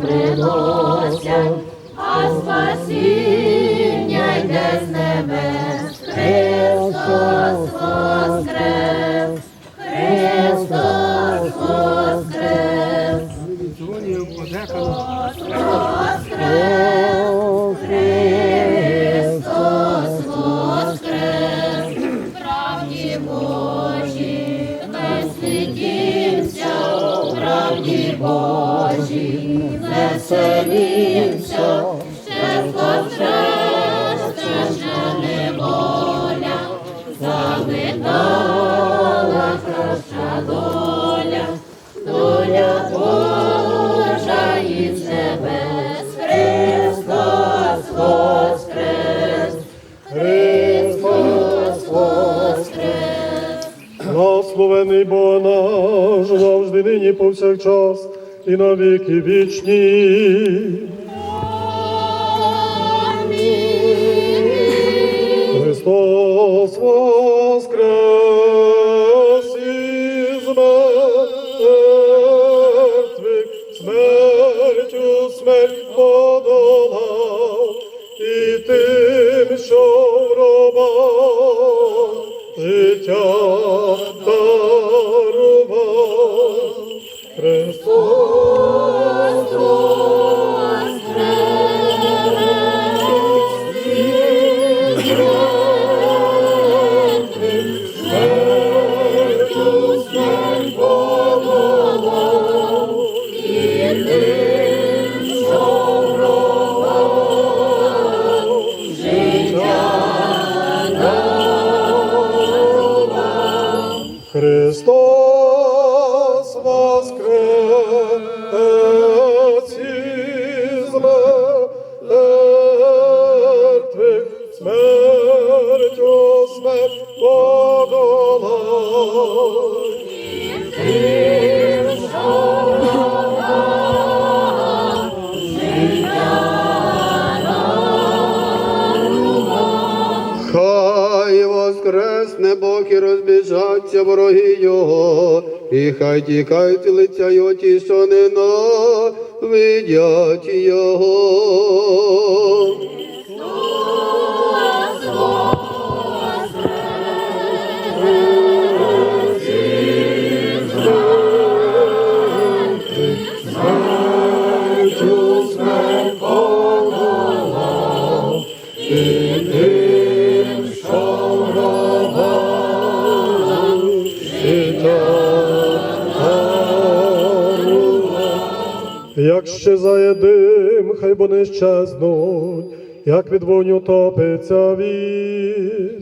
приносять, а спасіння йде з небес. Христос воскрес, Христос воскрес, Христос воскрес, Христос воскрес, правді Божі, ми світімся у правді Божій веселімся, ще злочестя неволя, завидала краща доля, доля Божа і себе Христос воскрес, Христос воскрес. Благословений Бог наш, завжди нині повсякчас і на віки вічні. Христос воскрес із мертвих, смертю смерть подолав, і тим, що Христос воскрес із мертвих, смертю смерть подолав. Воскресне Бог і розбіжаться вороги Його, і хай тікають лиця Його ті, що ненавидять Його. Як ще заєдим, хай бо не щезнуть, як від вогню топиться віск.